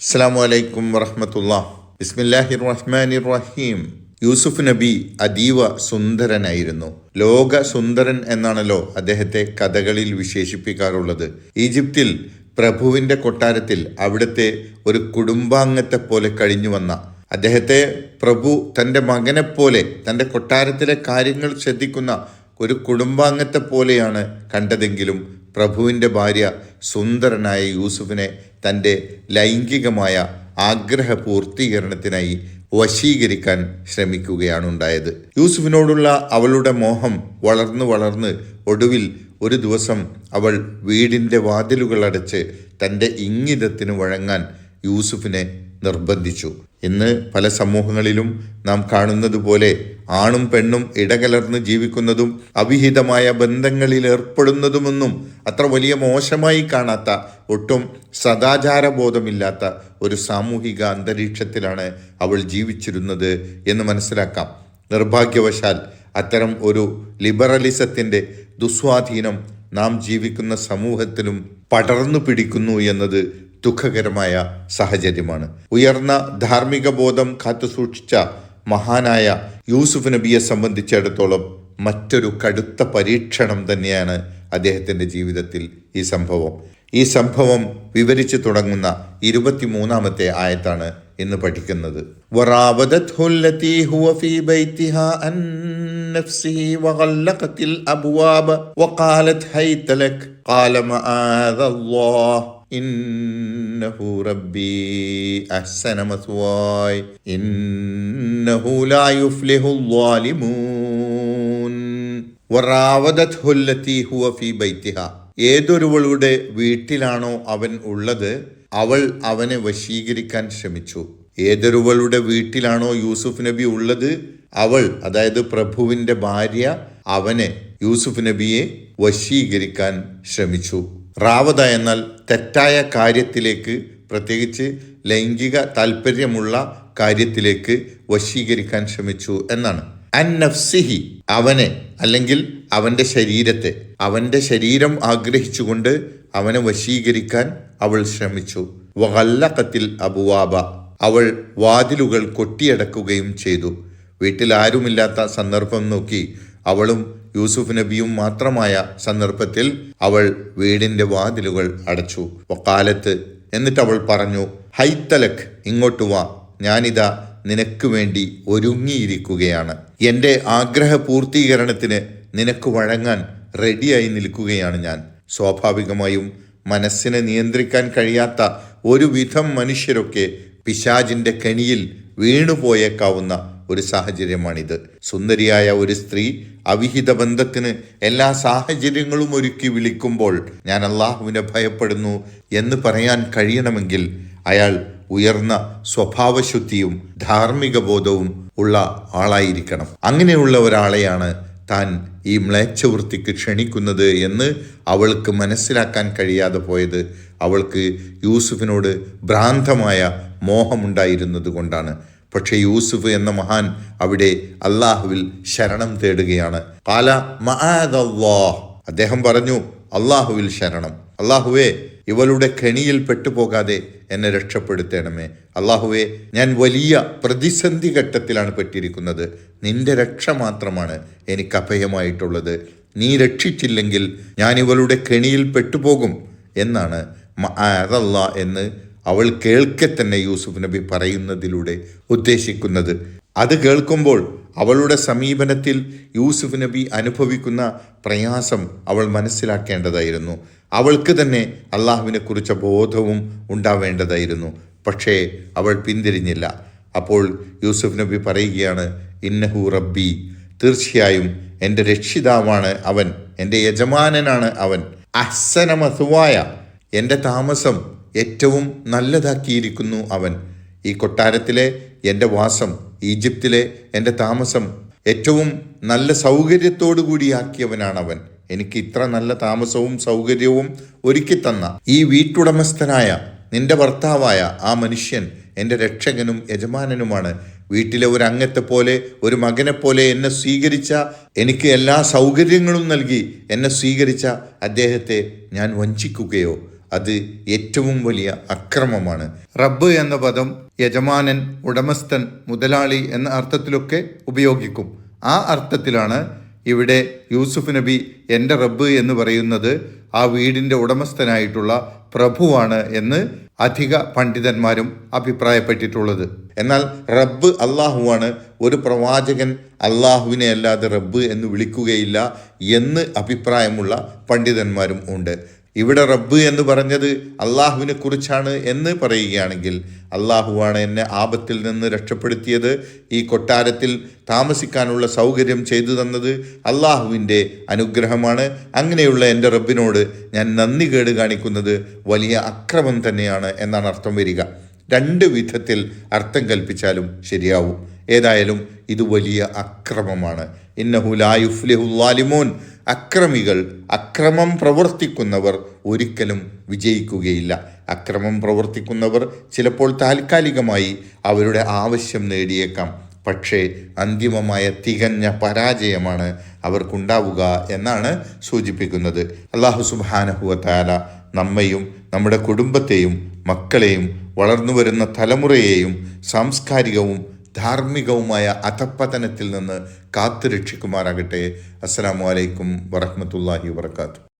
അസ്സാം അലൈക്കും വറഹമത്തുള്ള ബിസ്മില്ലാഹി റഹ്മാനി റഹീം യൂസുഫ് നബി അതീവ സുന്ദരനായിരുന്നു. ലോക സുന്ദരൻ എന്നാണല്ലോ അദ്ദേഹത്തെ കഥകളിൽ വിശേഷിപ്പിക്കാറുള്ളത്. ഈജിപ്തിൽ പ്രഭുവിന്റെ കൊട്ടാരത്തിൽ അവിടുത്തെ ഒരു കുടുംബാംഗത്തെ പോലെ കഴിഞ്ഞു വന്ന അദ്ദേഹത്തെ പ്രഭു തന്റെ മകനെപ്പോലെ തന്റെ കൊട്ടാരത്തിലെ കാര്യങ്ങൾ ശ്രദ്ധിക്കുന്ന ഒരു കുടുംബാംഗത്തെ പോലെയാണ് കണ്ടതെങ്കിലും പ്രഭുവിന്റെ ഭാര്യ സുന്ദരനായ യൂസുഫിനെ തന്റെ ലൈംഗികമായ ആഗ്രഹ പൂർത്തീകരണത്തിനായി വശീകരിക്കാൻ ശ്രമിക്കുകയാണ് ഉണ്ടായത് യൂസുഫിനോടുള്ള അവളുടെ മോഹം വളർന്നു വളർന്ന് ഒടുവിൽ ഒരു ദിവസം അവൾ വീടിന്റെ വാതിലുകൾ അടച്ച് തന്റെ ഇംഗിതത്തിന് വഴങ്ങാൻ യൂസുഫിനെ നിർബന്ധിച്ചു. ഇന്ന് പല സമൂഹങ്ങളിലും നാം കാണുന്നത് പോലെ ആണും പെണ്ണും ഇടകലർന്ന് ജീവിക്കുന്നതും അവിഹിതമായ ബന്ധങ്ങളിൽ ഏർപ്പെടുന്നതുമൊന്നും അത്ര വലിയ മോശമായി കാണാത്ത ഒട്ടും സദാചാര ബോധമില്ലാത്ത ഒരു സാമൂഹിക അന്തരീക്ഷത്തിലാണ് അവൾ ജീവിച്ചിരുന്നത് എന്ന് മനസ്സിലാക്കാം. നിർഭാഗ്യവശാൽ അത്തരം ഒരു ലിബറലിസത്തിന്റെ ദുസ്വാധീനം നാം ജീവിക്കുന്ന സമൂഹത്തിലും പടർന്നു പിടിക്കുന്നു എന്നത് ദുഃഖകരമായ സാഹചര്യമാണ് ഉയർന്ന ധാർമ്മിക ബോധം കാത്തുസൂക്ഷിച്ച മഹാനായ യൂസുഫ് നബിയെ സംബന്ധിച്ചിടത്തോളം മറ്റൊരു കടുത്ത പരീക്ഷണം തന്നെയാണ് അദ്ദേഹത്തിൻ്റെ ജീവിതത്തിൽ ഈ സംഭവം ഈ സംഭവം വിവരിച്ചു തുടങ്ങുന്ന ഇരുപത്തിമൂന്നാമത്തെ ആയത്താണ് ഇന്ന് പഠിക്കുന്നത് وراودته التي هو في بيتها عن نفسه وغلقت الأبواب وقالت هيت لك قال معاذ الله إنه ربي أحسن مثواي إنه لا يفلح الظالمون وراودته التي هو في بيتها ഏതൊരുവളുടെ വീട്ടിലാണോ അവൻ ഉള്ളത് അവൾ അവനെ വശീകരിക്കാൻ ശ്രമിച്ചു ഏതൊരുവളുടെ വീട്ടിലാണോ യൂസുഫ് നബി ഉള്ളത് അവൾ അതായത് പ്രഭുവിന്റെ ഭാര്യ അവനെ യൂസുഫ് നബിയെ വശീകരിക്കാൻ ശ്രമിച്ചു റാവത എന്നാൽ തെറ്റായ കാര്യത്തിലേക്ക് പ്രത്യേകിച്ച് ലൈംഗിക താല്പര്യമുള്ള കാര്യത്തിലേക്ക് വശീകരിക്കാൻ ശ്രമിച്ചു എന്നാണ്. അൻ നഫ്സിഹി അവനെ അല്ലെങ്കിൽ അവന്റെ ശരീരത്തെ. അവന്റെ ശരീരം ആഗ്രഹിച്ചുകൊണ്ട് അവനെ വശീകരിക്കാൻ അവൾ ശ്രമിച്ചു. വഹല്ലക്കത്തിൽ അബുവാബ അവൾ വാതിലുകൾ കൊട്ടിയടക്കുകയും ചെയ്തു. വീട്ടിൽ ആരുമില്ലാത്ത സന്ദർഭം നോക്കി അവളും യൂസുഫ് നബിയും മാത്രമായ സന്ദർഭത്തിൽ അവൾ വീടിന്റെ വാതിലുകൾ അടച്ചു. ഒക്കാലത്ത് എന്നിട്ട് അവൾ പറഞ്ഞു ഹൈത്തലക് ഇങ്ങോട്ട് വാ. ഞാനിതാ നിനക്ക് വേണ്ടി ഒരുങ്ങിയിരിക്കുകയാണ്. എന്റെ ആഗ്രഹ പൂർത്തീകരണത്തിന് നിനക്ക് വഴങ്ങാൻ റെഡിയായി നിൽക്കുകയാണ് ഞാൻ. സ്വാഭാവികമായും മനസ്സിനെ നിയന്ത്രിക്കാൻ കഴിയാത്ത ഒരുവിധം മനുഷ്യരൊക്കെ പിശാജിന്റെ കെണിയിൽ വീണുപോയേക്കാവുന്ന ഒരു സാഹചര്യമാണിത്. സുന്ദരിയായ ഒരു സ്ത്രീ അവിഹിത ബന്ധത്തിന് എല്ലാ സാഹചര്യങ്ങളും ഒരുക്കി വിളിക്കുമ്പോൾ ഞാൻ അള്ളാഹുവിനെ ഭയപ്പെടുന്നു എന്ന് പറയാൻ കഴിയണമെങ്കിൽ അയാൾ ഉയർന്ന സ്വഭാവശുദ്ധിയും ധാർമ്മിക ബോധവും ഉള്ള ആളായിരിക്കണം. അങ്ങനെയുള്ള ഒരാളെയാണ് താൻ ഈ മ്ലേച്ഛവൃത്തിക്ക് ക്ഷണിക്കുന്നത് എന്ന് അവൾക്ക് മനസ്സിലാക്കാൻ കഴിയാതെ പോയത് അവൾക്ക് യൂസുഫിനോട് ഭ്രാന്തമായ മോഹമുണ്ടായിരുന്നത് കൊണ്ടാണ്. പക്ഷെ യൂസുഫ് എന്ന മഹാൻ അവിടെ അള്ളാഹുവിൽ ശരണം തേടുകയാണ്. അദ്ദേഹം പറഞ്ഞു അള്ളാഹുവിൽ ശരണം. അള്ളാഹുവേ ഇവളുടെ കെണിയിൽ പെട്ടുപോകാതെ എന്നെ രക്ഷപ്പെടുത്തണമേ. അള്ളാഹുവെ ഞാൻ വലിയ പ്രതിസന്ധി ഘട്ടത്തിലാണ് പെട്ടിരിക്കുന്നത്. നിന്റെ രക്ഷ മാത്രമാണ് എനിക്ക് അഭയമായിട്ടുള്ളത്. നീ രക്ഷിച്ചില്ലെങ്കിൽ ഞാൻ ഇവളുടെ കെണിയിൽ പെട്ടുപോകും എന്നാണ് അതല്ല എന്ന് അവൾ കേൾക്കെ തന്നെ യൂസുഫ് നബി പറയുന്നതിലൂടെ ഉദ്ദേശിക്കുന്നത്. അത് കേൾക്കുമ്പോൾ അവളുടെ സമീപനത്തിൽ യൂസുഫ് നബി അനുഭവിക്കുന്ന പ്രയാസം അവൾ മനസ്സിലാക്കേണ്ടതായിരുന്നു. അവൾക്ക് തന്നെ അള്ളാഹുവിനെ കുറിച്ച ബോധവും ഉണ്ടാവേണ്ടതായിരുന്നു. പക്ഷേ അവൾ പിന്തിരിഞ്ഞില്ല. അപ്പോൾ യൂസുഫ് നബി പറയുകയാണ് ഇന്നഹു റബ്ബി തീർച്ചയായും എന്റെ രക്ഷിതാവാണ് അവൻ എന്റെ യജമാനനാണ് അവൻ. അഹ്സന മധുവായ എന്റെ താമസം ഏറ്റവും നല്ലതാക്കിയിരിക്കുന്നു അവൻ. ഈ കൊട്ടാരത്തിലെ എന്റെ വാസം ഈജിപ്തിലെ എന്റെ താമസം ഏറ്റവും നല്ല സൗകര്യത്തോടു കൂടിയാക്കിയവനാണ് അവൻ എനിക്ക് ഇത്ര നല്ല താമസവും സൗകര്യവും ഒരുക്കി തന്ന ഈ വീട്ടുടമസ്ഥനായ നിന്റെ ഭർത്താവായ ആ മനുഷ്യൻ എന്റെ രക്ഷകനും യജമാനനുമാണ്. വീട്ടിലെ ഒരു അംഗത്തെ പോലെ ഒരു മകനെ പോലെ എന്നെ സ്വീകരിച്ച എനിക്ക് എല്ലാ സൗകര്യങ്ങളും നൽകി എന്നെ സ്വീകരിച്ച അദ്ദേഹത്തെ ഞാൻ വഞ്ചിക്കുകയോ അത് ഏറ്റവും വലിയ അക്രമമാണ്. റബ്ബ് എന്ന പദം യജമാനൻ ഉടമസ്ഥൻ മുതലാളി എന്ന അർത്ഥത്തിലൊക്കെ ഉപയോഗിക്കും. ആ അർത്ഥത്തിലാണ് ഇവിടെ യൂസുഫ് നബി എന്റെ റബ്ബ് എന്ന് പറയുന്നത് ആ വീടിന്റെ ഉടമസ്ഥനായിട്ടുള്ള പ്രഭുവാണ് എന്ന് അധിക പണ്ഡിതന്മാരും അഭിപ്രായപ്പെട്ടിട്ടുള്ളത്. എന്നാൽ റബ്ബ് അള്ളാഹുവാണ് ഒരു പ്രവാചകൻ അള്ളാഹുവിനെ അല്ലാതെ റബ്ബ് എന്ന് വിളിക്കുകയില്ല എന്ന് അഭിപ്രായമുള്ള പണ്ഡിതന്മാരും ഉണ്ട്. ഇവിടെ റബ്ബ് എന്ന് പറഞ്ഞത് അള്ളാഹുവിനെ കുറിച്ചാണ് എന്ന് പറയുകയാണെങ്കിൽ അള്ളാഹുവാണ് എന്നെ ആപത്തിൽ നിന്ന് രക്ഷപ്പെടുത്തിയത് ഈ കൊട്ടാരത്തിൽ താമസിക്കാനുള്ള സൗകര്യം ചെയ്തു തന്നത് അള്ളാഹുവിന്റെ അനുഗ്രഹമാണ്. അങ്ങനെയുള്ള എന്റെ റബ്ബിനോട് ഞാൻ നന്ദി കേട് കാണിക്കുന്നത് വലിയ അക്രമം തന്നെയാണ് എന്നാണ് അർത്ഥം വരിക. രണ്ട് വിധത്തിൽ അർത്ഥം കൽപ്പിച്ചാലും ശരിയാവും. ഏതായാലും ഇത് വലിയ അക്രമമാണ്. ഇന്നഹുലായുഫ്ലിഹുലാലിമോൻ അക്രമികൾ അക്രമം പ്രവർത്തിക്കുന്നവർ ഒരിക്കലും വിജയിക്കുകയില്ല. അക്രമം പ്രവർത്തിക്കുന്നവർ ചിലപ്പോൾ താൽക്കാലികമായി അവരുടെ ആവശ്യം നേടിയേക്കാം. പക്ഷേ അന്തിമമായ തികഞ്ഞ പരാജയമാണ് അവർക്കുണ്ടാവുക എന്നാണ് സൂചിപ്പിക്കുന്നത്. അള്ളാഹു സുബാനഹുവത്താല നമ്മയും നമ്മുടെ കുടുംബത്തെയും മക്കളെയും വളർന്നു വരുന്ന തലമുറയെയും സാംസ്കാരികവും ധാർമ്മികവുമായ അധപ്പതനത്തിൽ നിന്ന് കാത്തുരക്ഷിക്കുമാറാകട്ടെ. അസ്സാം വലൈക്കും വറഹമത്തല്ലാഹി വാത്തു